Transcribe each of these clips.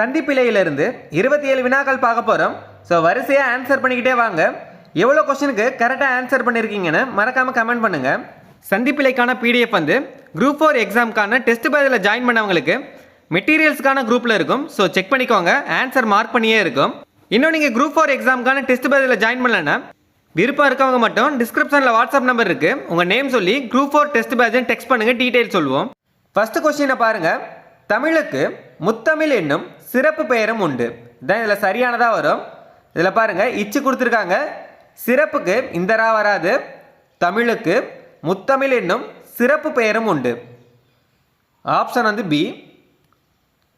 சந்திப்பிலையிலிருந்து இருபத்தி ஏழு வினாக்கள் பார்க்க போகிறோம் ஸோ வரிசையாக ஆன்சர் பண்ணிக்கிட்டே வாங்க. எவ்வளோ கொஸ்டினுக்கு கரெக்டாக ஆன்சர் பண்ணியிருக்கீங்கன்னு மறக்காமல் கமெண்ட் பண்ணுங்கள் சந்திப்பிலைக்கான பிடிஎஃப் வந்து குரூப் ஃபோர் எக்ஸாமுக்கான டெஸ்ட் பேதில் ஜாயின் பண்ணவங்களுக்கு மெட்டீரியல்ஸ்க்கான குரூப்பில் இருக்கும். ஸோ செக் பண்ணிக்கோங்க. ஆன்சர் மார்க் பண்ணியே இருக்கும். இன்னும் நீங்கள் குரூப் ஃபோர் எக்ஸாமுக்கான டெஸ்ட் பேதில் ஜாயின் பண்ணலன்னா விருப்பம் இருக்கவங்க மட்டும் டிஸ்கிரிப்ஷனில் வாட்ஸ்அப் நம்பர் இருக்குது உங்கள் நேம் சொல்லி குரூப் ஃபோர் டெஸ்ட் பேட்ச்னு டெக்ஸ்ட் பண்ணுங்கள் டீட்டெயில் சொல்லுவோம். ஃபஸ்ட்டு கொஸ்டினை பாருங்கள் தமிழுக்கு முத்தமிழ் என்னும் சிறப்பு பெயரும் உண்டு. இதான் இதில் சரியானதாக வரும். இதில் பாருங்கள் இச்சு கொடுத்துருக்காங்க. சிறப்புக்கு இந்த ரா வராது. தமிழுக்கு முத்தமிழ் என்னும் சிறப்பு பெயரும் உண்டு. ஆப்ஷன் வந்து பி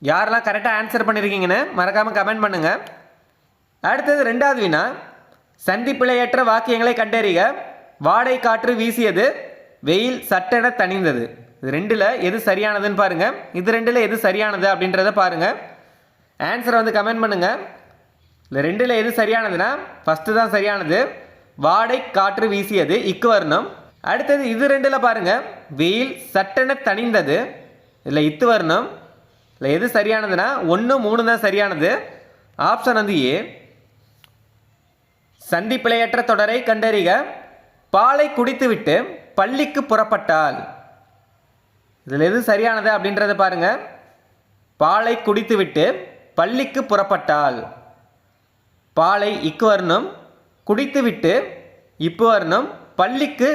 யாரெல்லாம் கரெக்டாக ஆன்சர் பண்ணியிருக்கீங்கன்னு மறக்காமல் கமெண்ட் பண்ணுங்கள் அடுத்தது ரெண்டாவது வினா. சந்திப்பிழையற்ற வாக்கியங்களை கண்டறிக. வாடை காற்று வீசியது. வெயில் சட்டென தணிந்தது. இது ரெண்டில் எது சரியானதுன்னு பாருங்கள் இது ரெண்டில் எது சரியானது அப்படின்றத பாருங்கள் ஆன்சரை வந்து கமெண்ட் பண்ணுங்கள் இந்த ரெண்டில் எது சரியானதுன்னா ஃபஸ்ட்டு தான் சரியானது. வாடை காற்று வீசியது இக்கு வரணும் அடுத்தது இது ரெண்டில் பாருங்கள் வெயில் சட்டென தணிந்தது இதில் இத்து வரணும் இல்லை எது சரியானதுன்னா ஒன்று மூணு தான் சரியானது. ஆப்ஷன் வந்து ஏ சந்திப்பிழையற்ற தொடரை கண்டறிக. பாலை குடித்துவிட்டு பள்ளிக்கு புறப்பட்டால். இதில் எது சரியானது அப்படின்றத பாருங்க. பாலை குடித்துவிட்டு பள்ளிக்கு புறப்பட்டால். பாலை இக்கு வரணும் குடித்துவிட்டு இப்போ வரணும் பள்ளிக்கு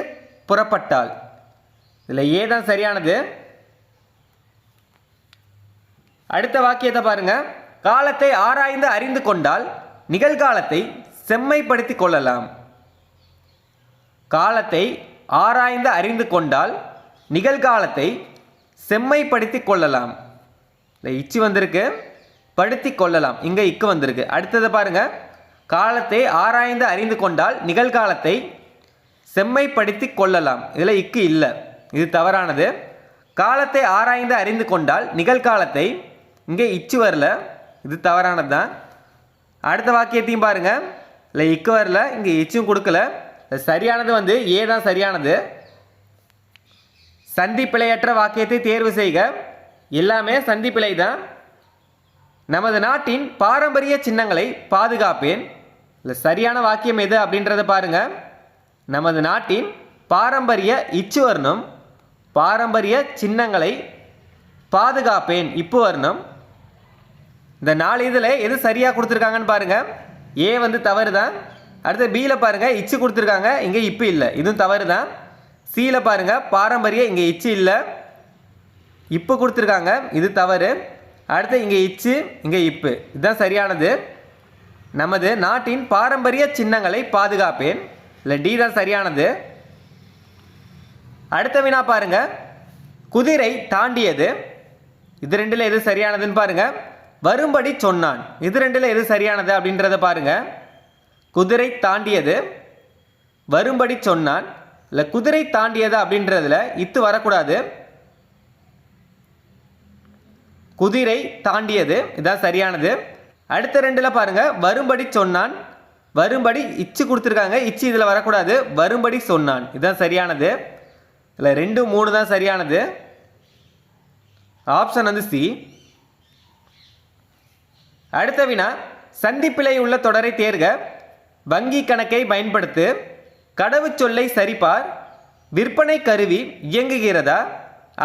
புறப்பட்டால். இதில் ஏ தான் சரியானது? அடுத்த வாக்கியத்தை பாருங்க. காலத்தை ஆராய்ந்து அறிந்து கொண்டால் நிகழ்காலத்தை செம்மைப்படுத்தி கொள்ளலாம். காலத்தை ஆராய்ந்து அறிந்து கொண்டால் நிகழ்காலத்தை செம்மைப்படுத்தி கொள்ளலாம். இல்லை இச்சு வந்திருக்கு படுத்தி கொள்ளலாம். இங்கே இக்கு வந்திருக்கு. அடுத்ததை பாருங்கள் காலத்தை ஆராய்ந்து அறிந்து கொண்டால் நிகழ்காலத்தை செம்மைப்படுத்தி கொள்ளலாம். இதில் இக்கு இல்லை. இது தவறானது. காலத்தை ஆராய்ந்து அறிந்து கொண்டால் நிகழ்காலத்தை இங்கே இச்சு வரல. இது தவறானது தான் அடுத்த வாக்கியத்தையும் பாருங்கள் இல்லை இக்கு வரல இங்கே இச்சும் கொடுக்கல. சரியானது வந்து ஏ தான் சரியானது. சந்தி பிழையற்ற வாக்கியத்தை தேர்வு செய்க. எல்லாமே சந்தி பிழை தான் நமது நாட்டின் பாரம்பரிய சின்னங்களை பாதுகாப்பேன். இல்லை சரியான வாக்கியம் எது அப்படின்றத பாருங்க. நமது நாட்டின் பாரம்பரிய இச்சு வர்ணம் பாரம்பரிய சின்னங்களை பாதுகாப்பேன் இப்போ வர்ணம் இந்த நாலு இதில் எது சரியாக கொடுத்துருக்காங்கன்னு பாருங்கள் ஏ வந்து தவறு தான் அடுத்து பியில் பாருங்கள் இச்சு கொடுத்துருக்காங்க இங்கே இப்பு இல்லை. இதுவும் தவறு தான் சியில் பாருங்கள் பாரம்பரிய இங்கே இச்சு இல்லை. இப்போ கொடுத்துருக்காங்க இது தவறு. அடுத்து இங்கே இச்சு இங்கே இப்பு. இதுதான் சரியானது. நமது நாட்டின் பாரம்பரிய சின்னங்களை பாதுகாப்பேன். இல்லை டி தான் சரியானது. அடுத்த வினா பாருங்க. குதிரை தாண்டியது. இது ரெண்டில் எது சரியானதுன்னு பாருங்க. வரும்படி சொன்னான். இது ரெண்டில் எது சரியானது அப்படின்றத பாருங்க. குதிரை தாண்டியது. வரும்படி சொன்னான். இல்லை குதிரை தாண்டியது அப்படின்றதுல இத்து வரக்கூடாது. குதிரை தாண்டியது இதான் சரியானது. அடுத்த ரெண்டில் பாருங்கள் வரும்படி சொன்னான் வரும்படி இச்சு கொடுத்துருக்காங்க இச்சு இதில் வரக்கூடாது வரும்படி சொன்னான். இதுதான் சரியானது. இல்லை ரெண்டு மூணு தான் சரியானது. ஆப்ஷன் வந்து சி அடுத்த வினா சந்திப்பிலை உள்ள தொடரை தேர்க வங்கி கணக்கை பயன்படுத்து கடவுச்சொல்லை சரிபார் விற்பனை கருவி இயங்குகிறதா?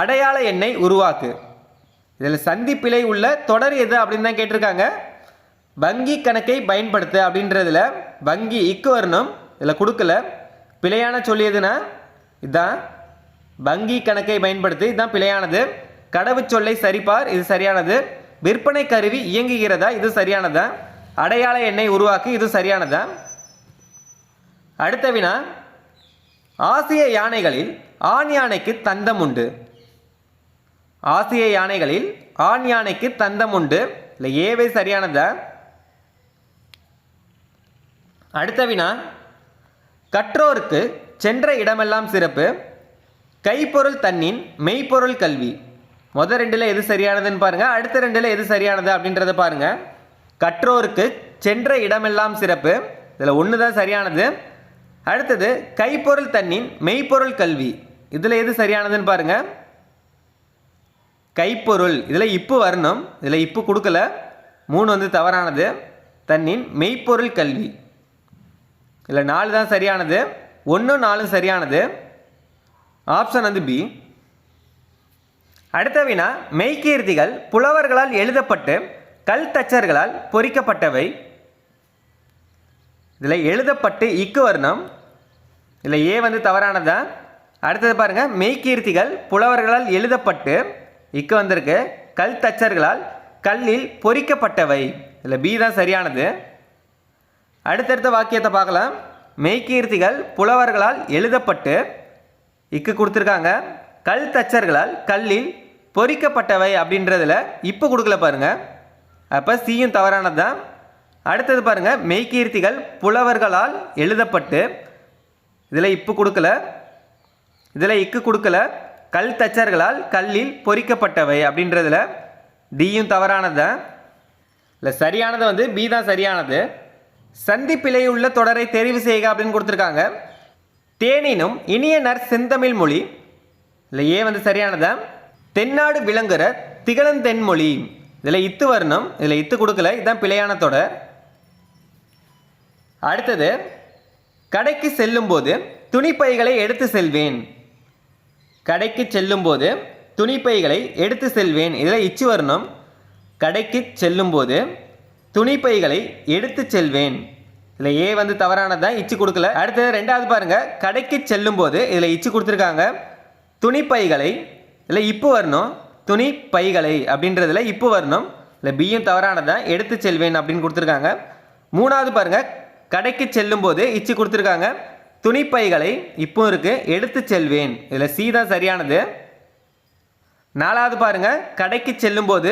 அடையாள எண்ணை உருவாக்கு. இதில் சந்திப்பிழை உள்ள தொடர் எது அப்படின்னு தான் கேட்டிருக்காங்க. வங்கி கணக்கை பயன்படுத்து அப்படின்றதுல வங்கி இக்கு வரணும் இதில் கொடுக்கல. பிழையான சொல்லி எதுனா? இதுதான் வங்கி கணக்கை பயன்படுத்து இதுதான் பிழையானது. கடவுச்சொல்லை சரிபார் இது சரியானது. விற்பனை கருவி இயங்குகிறதா? இது சரியானதா? அடையாள எண்ணை உருவாக்கு இது சரியானதா? அடுத்த வினா ஆசிய யானைகளில் ஆண் யானைக்கு தந்தம் உண்டு. ஆசிய யானைகளில் ஆண் யானைக்கு தந்தம் உண்டு. இல்லை ஏவை சரியானதா. அடுத்த வினா கற்றோருக்கு சென்ற இடமெல்லாம் சிறப்பு. கைப்பொருள் தன்னின் மெய்ப்பொருள் கல்வி. முத ரெண்டில் எது சரியானதுன்னு பாருங்கள் அடுத்த ரெண்டில் எது சரியானது அப்படின்றத பாருங்கள் கற்றோருக்கு சென்ற இடமெல்லாம் சிறப்பு. இதில் ஒன்று தான் சரியானது. அடுத்தது கைப்பொருள் தன்னின் மெய்ப்பொருள் கல்வி. இதில் எது சரியானதுன்னு பாருங்கள் கைப்பொருள் இதில் இப்போ வரணும். இதில் இப்போ கொடுக்கல. மூணு வந்து தவறானது. தன்னின் மெய்ப்பொருள் கல்வி. இதில் நாலு தான் சரியானது. ஒன்றும் நாலும் சரியானது. ஆப்ஷன் வந்து பி அடுத்த வினா மெய்கீர்த்திகள் புலவர்களால் எழுதப்பட்டு கல் தச்சர்களால் பொறிக்கப்பட்டவை. இதில் எழுதப்பட்டு இக்கு வர்ணம். இதில் ஏ வந்து தவறானதா? அடுத்தது பாருங்கள் மெய்கீர்த்திகள் புலவர்களால் எழுதப்பட்டு இக்கு வந்திருக்கு. கல் தச்சர்களால் கல்லில் பொறிக்கப்பட்டவை. இதில் பி தான் சரியானது. அடுத்தடுத்த வாக்கியத்தை பார்க்கலாம். மெய்கீர்த்திகள் புலவர்களால் எழுதப்பட்டு இக்கு கொடுத்துருக்காங்க. கல் தச்சர்களால் கல்லில் பொறிக்கப்பட்டவை அப்படின்றதில் இப்போ கொடுக்கல பாருங்க. அப்போ சியும் தவறானது தான் அடுத்தது பாருங்கள் மெய்கீர்த்திகள் புலவர்களால் எழுதப்பட்டு இதில் இப்போ கொடுக்கல இதில் இக்கு கொடுக்கல கல் தச்சர்களால் கல்லில் பொறிக்கப்பட்டவை அப்படின்றதுல டியும் தவறானது தான் இல்லை சரியானது வந்து பி தான் சரியானது. சந்திப்பிலை உள்ள தொடரை தெரிவு செய்க அப்படின்னு கொடுத்துருக்காங்க. தேனினும் இனிய நர் செந்தமிழ் மொழி இல்லை ஏ வந்து சரியானதா தென்னாடு விளங்குற திகழந்தென்மொழி இதில் இத்து வரணும் இதில் இத்து கொடுக்கல இதுதான் பிழையான தொடர். அடுத்தது கடைக்கு செல்லும்போது துணிப்பைகளை எடுத்து செல்வேன். கடைக்கு செல்லும்போது துணிப்பைகளை எடுத்து செல்வேன். இதில் இச்சு வரணும். கடைக்கு செல்லும்போது துணிப்பைகளை எடுத்து செல்வேன். இதில் ஏ வந்து தவறானது தான் இச்சு கொடுக்கல. அடுத்தது ரெண்டாவது பாருங்கள் கடைக்கு செல்லும்போது இதில் இச்சு கொடுத்துருக்காங்க. துணிப்பைகளை இல்லை இப்போ வரணும். துணி பைகளை அப்படின்றதுல இப்போ வரணும். இல்லை பியும் தவறானது தான் எடுத்து செல்வேன் அப்படின்னு கொடுத்துருக்காங்க. மூணாவது பாருங்கள் கடைக்கு செல்லும்போது இச்சு கொடுத்துருக்காங்க. துணிப்பைகளை இப்போ இருக்குது எடுத்து செல்வேன். இதில் சி தான் சரியானது. நாலாவது பாருங்க கடைக்கு செல்லும்போது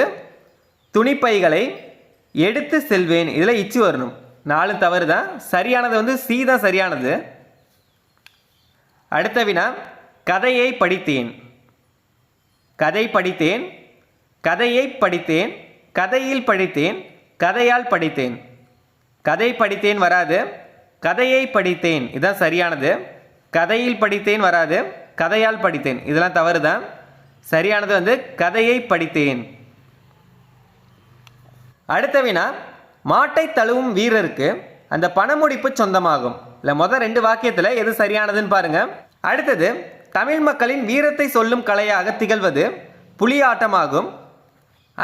துணிப்பைகளை எடுத்து செல்வேன். இதில் இச்சு வரணும். நாலு தவறு தான். சரியானது வந்து சி தான் சரியானது. அடுத்த வினா கதையை படித்தேன். கதை படித்தேன். கதையை படித்தேன். கதையில் படித்தேன். கதையால் படித்தேன். கதை படித்தேன் வராது கதையை படித்தேன். இதுதான் சரியானது. கதையில் படித்தேன் வராது கதையால் படித்தேன். இதெல்லாம் தவறு தான் சரியானது வந்து கதையை படித்தேன். அடுத்த வினா மாட்டை தழுவும் வீரருக்கு அந்த பணமுடிப்பு சொந்தமாகும். இல்லை மொதல் ரெண்டு வாக்கியத்தில் எது சரியானதுன்னு பாருங்க. அடுத்தது தமிழ் மக்களின் வீரத்தை சொல்லும் கலையாக திகழ்வது புலியாட்டமாகும்.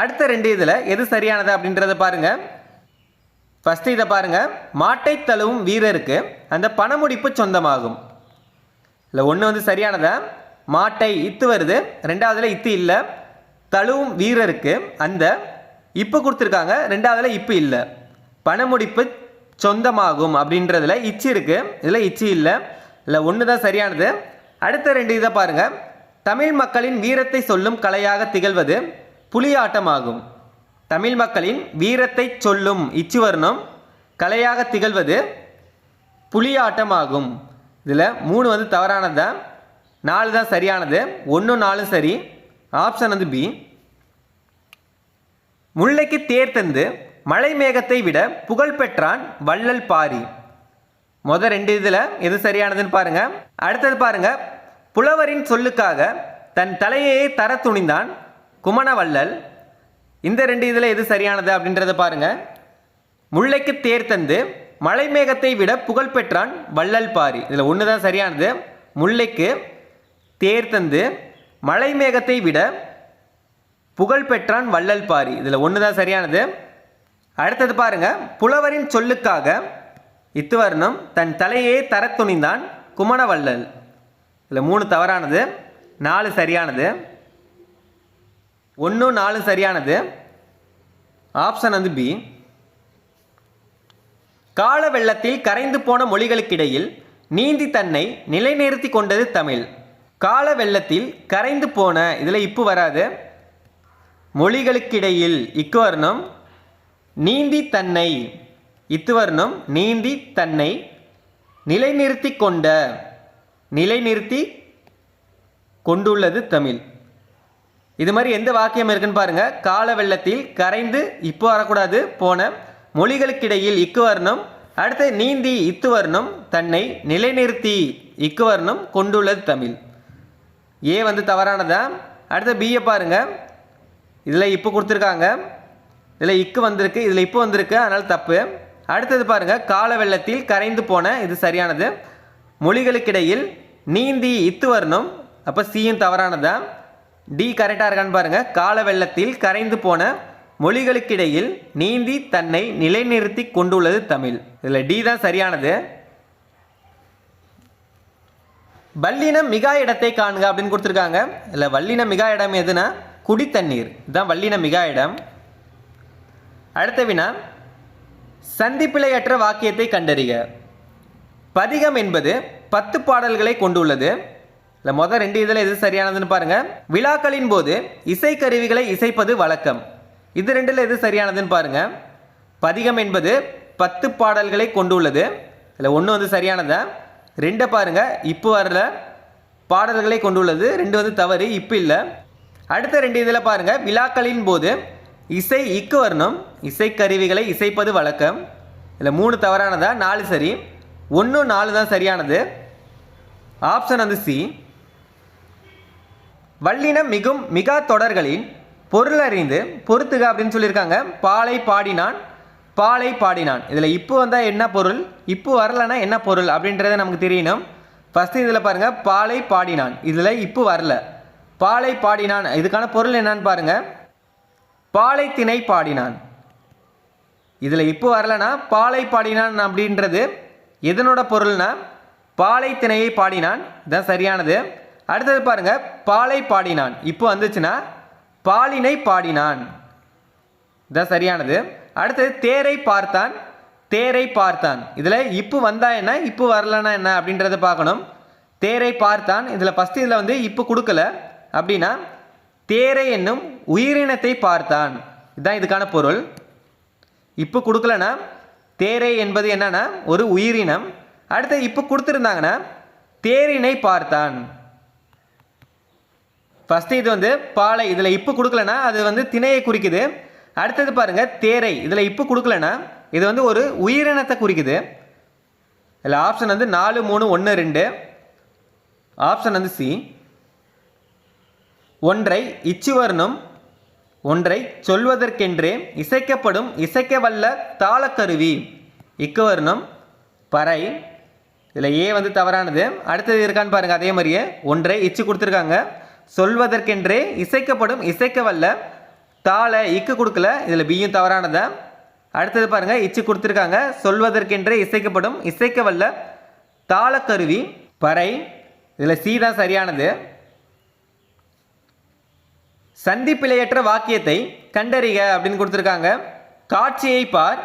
அடுத்த ரெண்டு இதில் எது சரியானது அப்படின்றத பாருங்கள் ஃபஸ்ட்டு இதை பாருங்கள் மாட்டை தழுவும் வீரருக்கு அந்த பணமுடிப்பு சொந்தமாகும். இல்லை ஒன்று வந்து சரியானதா? மாட்டை இத்து வருது. ரெண்டாவதுல இத்து இல்லை. தழுவும் வீரருக்கு அந்த இப்போ கொடுத்துருக்காங்க. ரெண்டாவதுல இப்போ இல்லை. பணமுடிப்பு சொந்தமாகும் அப்படின்றதுல இச்சு இருக்குது இதில் இச்சு இல்லை. இல்லை ஒன்று தான் சரியானது. அடுத்த ரெண்டு இதை பாருங்கள் தமிழ் மக்களின் வீரத்தை சொல்லும் கலையாக திகழ்வது புலியாட்டமாகும். தமிழ் மக்களின் வீரத்தை சொல்லும் இச்சுவர்ணம் கலையாக திகழ்வது புலியாட்டமாகும். இதில் மூணு வந்து தவறானது? தான் நாலு தான் சரியானது. ஒன்று நாலும் சரி. ஆப்ஷன் வந்து பி முல்லைக்கு தேர் தந்து மலை மேகத்தை விட புகழ் பெற்றான் வள்ளல் பாரி. முத ரெண்டு இதில் எது சரியானதுன்னு பாருங்க. அடுத்தது பாருங்க. புலவரின் சொல்லுக்காக தன் தலையையே தர துணிந்தான் குமணவள்ளல் இந்த ரெண்டு இதில் எது சரியானது அப்படின்றத பாருங்க. முல்லைக்கு தேர் தந்து மலை மேகத்தை விட புகழ் பெற்றான் வள்ளல் பாரி. இதில் ஒன்று தான் சரியானது. முல்லைக்கு தேர் தந்து மலை மேகத்தை விட புகழ் பெற்றான் வள்ளல் பாரி. இதில் ஒன்று தான் சரியானது. அடுத்தது பாருங்க. புலவரின் சொல்லுக்காக இத்துவர்ணம் தன் தலையே தரத் துணிந்தான் குமணவள்ளல் இதில் மூணு தவறானது நாலு சரியானது. ஒன்று நாலு சரியானது. ஆப்ஷன் வந்து பி கால வெள்ளத்தில் கரைந்து போன மொழிகளுக்கிடையில் நீந்தி தன்னை நிலைநிறுத்தி கொண்டது தமிழ். கால வெள்ளத்தில் கரைந்து போன இதில் இப்பு வராது. மொழிகளுக்கிடையில் இக்கு வரணும். நீந்தி தன்னை இத்து வரணும். நீந்தி தன்னை நிலைநிறுத்தி கொண்ட நிலைநிறுத்தி கொண்டுள்ளது தமிழ். இது மாதிரி எந்த வாக்கியம் இருக்குன்னு பாருங்க. கால வெள்ளத்தில் கரைந்து இப்போ வரக்கூடாது போன மொழிகளுக்கிடையில் இக்கு வர்ணம். அடுத்து நீந்தி இத்து வர்ணம் தன்னை நிலைநிறுத்தி இக்கு வர்ணம் கொண்டுள்ளது தமிழ். ஏ வந்து தவறானதா? அடுத்து பிஏ பாருங்க. இதில் இப்போ கொடுத்துருக்காங்க. இதில் இக்கு வந்திருக்கு இதில் இப்போ வந்திருக்கு அதனால் தப்பு. அடுத்தது பாருங்கள் கால வெள்ளத்தில் கரைந்து போன இது சரியானது. மொழிகளுக்கிடையில் நீந்தி இத்து வரணும் அப்போ சியும் தவறானதா? டி கரெக்டாக இருக்கான்னு பாருங்கள் கால வெள்ளத்தில் கரைந்து போன மொழிகளுக்கிடையில் நீந்தி தன்னை நிலைநிறுத்தி கொண்டுள்ளது தமிழ். இதில் டி தான் சரியானது. வல்லினம் மிகா இடத்தை காணுங்க அப்படின்னு கொடுத்துருக்காங்க. இதில் வல்லினம் மிகா இடம் எதுனா? குடித்தண்ணீர் இதுதான் வல்லின மிகா இடம். அடுத்த வினா சந்திப்பிழையற்ற வாக்கியத்தை கண்டறிக. பதிகம் என்பது பத்து பாடல்களை கொண்டுள்ளது. இல்லை மொதல் ரெண்டு இதில் எது சரியானதுன்னு பாருங்கள் விழாக்களின் போது இசைக்கருவிகளை இசைப்பது வழக்கம். இது ரெண்டில் எது சரியானதுன்னு பாருங்கள் பதிகம் என்பது பத்து பாடல்களை கொண்டுள்ளது. இல்லை ஒன்று வந்து சரியானதா? ரெண்டை பாருங்க இப்போ வரல. பாடல்களை கொண்டுள்ளது. ரெண்டு வந்து தவறு இப்போ இல்லை. அடுத்த ரெண்டு இதில் பாருங்கள் விழாக்களின் போது இசை இக்கு வரணும். இசைக்கருவிகளை இசைப்பது வழக்கம். இல்லை மூணு தவறானதா? நாலு சரி. ஒன்று நாலு தான் சரியானது. ஆப்ஷன் வந்து சி. வல்லினம் மிகும் மிகா தொடர்களின் பொருள் அறிந்து பொறுத்துக அப்படின்னு சொல்லியிருக்காங்க. பாலை பாடினான் பாலை பாடினான். இதில் இப்போ வந்தால் என்ன பொருள்? இப்போ வரலன்னா என்ன பொருள்? அப்படின்றத நமக்கு தெரியணும். ஃபஸ்ட்டு இதில் பாருங்கள் பாலை பாடினான். இதில் இப்போ வரல. பாலை பாடினான். இதுக்கான பொருள் என்னன்னு பாருங்கள் பாலைத்தினை பாடினான். இதில் இப்போ வரலனா பாலை பாடினான் அப்படின்றது எதனோட பொருள்னா பாலைத்தினையை பாடினான். இதுதான் சரியானது. அடுத்தது பாருங்க பாலை பாடினான். இப்போ வந்துச்சுன்னா பாலினை பாடினான். இதான் சரியானது. அடுத்தது தேரை பார்த்தான். தேரை பார்த்தான். இதில் இப்போ வந்தா என்ன? இப்போ வரலனா என்ன அப்படின்றத பார்க்கணும். தேரை பார்த்தான். இதில் ஃபஸ்ட்டு இதில் வந்து இப்போ கொடுக்கல. அப்படின்னா தேரை என்னும் உயிரினத்தை பார்த்தான். இதுதான் இதுக்கான பொருள். இப்போ கொடுக்கலனா தேரை என்பது என்னன்னா ஒரு உயிரினம். அடுத்து இப்போ கொடுத்துருந்தாங்கன்னா தேரினை பார்த்தான். ஃபஸ்ட்டு இது வந்து பாலை இதில் இப்போ கொடுக்கலனா அது வந்து திணையை குறிக்குது. அடுத்தது பாருங்க தேரை இதில் இப்போ கொடுக்கலனா இது வந்து ஒரு உயிரினத்தை குறிக்குது. இதில் ஆப்ஷன் வந்து நாலு மூணு ஒன்று ரெண்டு. ஆப்ஷன் வந்து சி ஒன்றை இச்சுவர்ணம் ஒன்றை சொல்வதற்கென்றே இசைக்கப்படும் இசைக்க வல்ல தாளக்கருவி. இக்குவர்ணம் பறை. இதில் ஏ வந்து தவறானது. அடுத்தது இருக்கான்னு பாருங்கள் அதே மாதிரியே ஒன்றை இச்சு கொடுத்துருக்காங்க. சொல்வதற்கென்றே இசைக்கப்படும் இசைக்க வல்ல தாள இக்கு கொடுக்கல இதில் பியும் தவறானதை. அடுத்தது பாருங்கள் இச்சு கொடுத்துருக்காங்க. சொல்வதற்கென்றே இசைக்கப்படும் இசைக்க வல்ல தாளக்கருவி பறை இதில் சி தான் சரியானது. சந்திப்பிழையற்ற வாக்கியத்தை கண்டறிக அப்படின்னு கொடுத்துருக்காங்க. காட்சியை பார்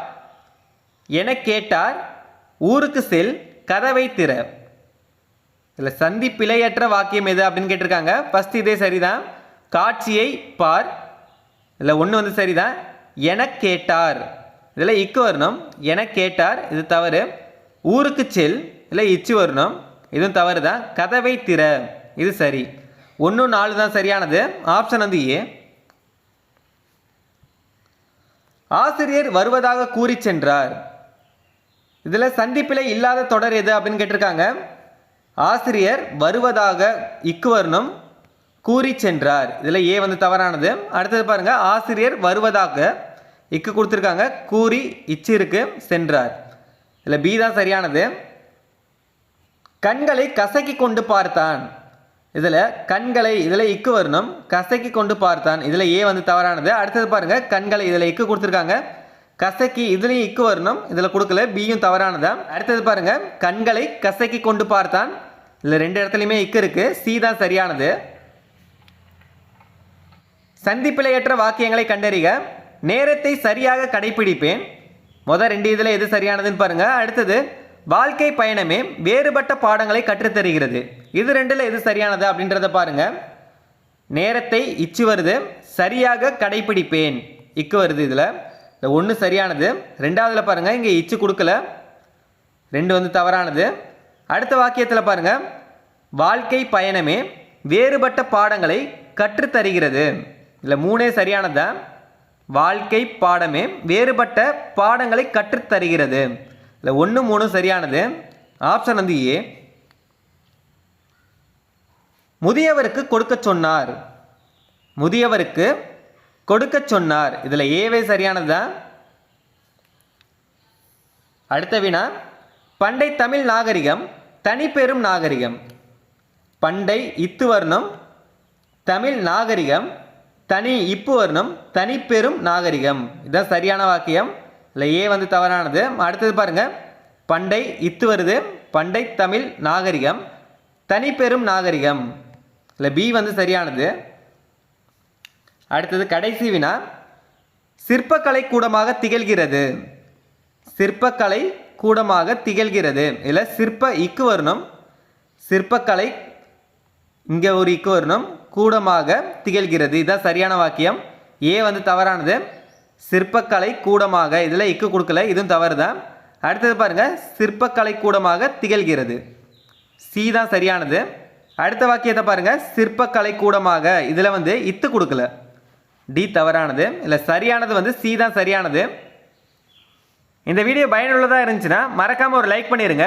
என கேட்டார் ஊருக்கு செல் கதவை திற. இதில் சந்தி பிழையற்ற வாக்கியம் எது அப்படின்னு கேட்டிருக்காங்க. ஃபஸ்ட் இதே சரிதான். காட்சியை பார். இதில் ஒன்று வந்து சரிதான். என கேட்டார். இதில் இக்கு வரணும். என கேட்டார். இது தவறு. ஊருக்கு செல். இல்லை இச்சு வரணும். இதுவும் தவறு தான் கதவை திற. இது சரி. ஒன்று நாலு தான் சரியானது. ஆப்ஷன் வந்து ஏ ஆசிரியர் வருவதாக கூறி சென்றார். இதில் சந்திப்பில் இல்லாத தொடர் எது அப்படின்னு கேட்டிருக்காங்க. ஆசிரியர் வருவதாக இக்கு வரணும் கூறி சென்றார். இதில் ஏ வந்து தவறானது. அடுத்தது பாருங்கள் ஆசிரியர் வருவதாக இக்கு கொடுத்துருக்காங்க. கூறி இச்சிருக்கு சென்றார். இதில் பி தான் சரியானது. கண்களை கசக்கி கொண்டு பார்த்தான். இதில் கண்களை இதில் இக்கு வரணும் கசக்கி கொண்டு பார்த்தான். இதில் ஏ வந்து தவறானது. அடுத்தது பாருங்க கண்களை இதில் இக்கு கொடுத்துருக்காங்க. கசக்கி இதுலேயும் இக்கு வரணும். இதில் கொடுக்கல பியும் தவறானதான் அடுத்தது பாருங்க கண்களை கசக்கி கொண்டு பார்த்தான். இதில் ரெண்டு இடத்துலையுமே இக்கு இருக்கு. சி தான் சரியானது. சந்திப்பிழையற்ற வாக்கியங்களை கண்டறிக. நேரத்தை சரியாக கடைபிடிப்பேன். முதல் ரெண்டு இதில் எது சரியானதுன்னு பாருங்க. அடுத்தது வாழ்க்கை பயணமே வேறுபட்ட பாடங்களை கற்றுத்தருகிறது. இது ரெண்டில் எது சரியானது அப்படின்றத பாருங்க. நேரத்தை இச்சு வருது. சரியாக கடைபிடிப்பேன். இக்கு வருது இதில். இந்த ஒன்று சரியானது. ரெண்டாவதில் பாருங்கள் இங்கே இச்சு கொடுக்கல. ரெண்டு வந்து தவறானது. அடுத்த வாக்கியத்தில் பாருங்க வாழ்க்கை பயணமே வேறுபட்ட பாடங்களை கற்றுத்தருகிறது. இதில் மூணே சரியானதுதான் வாழ்க்கை பாடமே வேறுபட்ட பாடங்களை கற்றுத்தருகிறது. இல்லை ஒன்று மூணு சரியானது. ஆப்ஷன் வந்து ஏ. முதியவருக்கு கொடுக்க சொன்னார். முதியவருக்கு கொடுக்க சொன்னார். இதில் ஏவே சரியானதா அடுத்த வினா பண்டை தமிழ் நாகரிகம் தனிப்பெரும் நாகரிகம். பண்டை இத்து வர்ணம் தமிழ் நாகரிகம் தனி இப்பு வர்ணம் தனிப்பெரும் நாகரிகம். இதுதான் சரியான வாக்கியம். இல்லை ஏ வந்து தவறானது. அடுத்தது பாருங்க. பண்டை இத்து வருது. பண்டை தமிழ் நாகரிகம் தனிப்பெரும் நாகரிகம். இல்லை பி வந்து சரியானது. அடுத்தது கடைசி வினா. சிற்பக்கலை கூடமாக திகழ்கிறது. சிற்பக்கலை கூடமாக திகழ்கிறது. இல்லை சிற்ப இக்கு வரணும். சிற்பக்கலை இங்கே ஒரு இக்கு வரணும். கூடமாக திகழ்கிறது. இதுதான் சரியான வாக்கியம். ஏ வந்து தவறானது. சிற்பக்கலை கூடமாக. இதில் இக்கு கொடுக்கல. இதுவும் தவறு தான் அடுத்தது பாருங்க. சிற்பக்கலை கூடமாக திகழ்கிறது. சி தான் சரியானது. அடுத்த வாக்கியத்தை பாருங்க. சிற்பக்கலை கூடமாக. இதில் வந்து இத்து கொடுக்கல. டி தவறானது இல்லை சரியானது வந்து சி தான் சரியானது. இந்த வீடியோ பயனுள்ளதாக இருந்துச்சுன்னா மறக்காமல் ஒரு லைக் பண்ணிடுங்க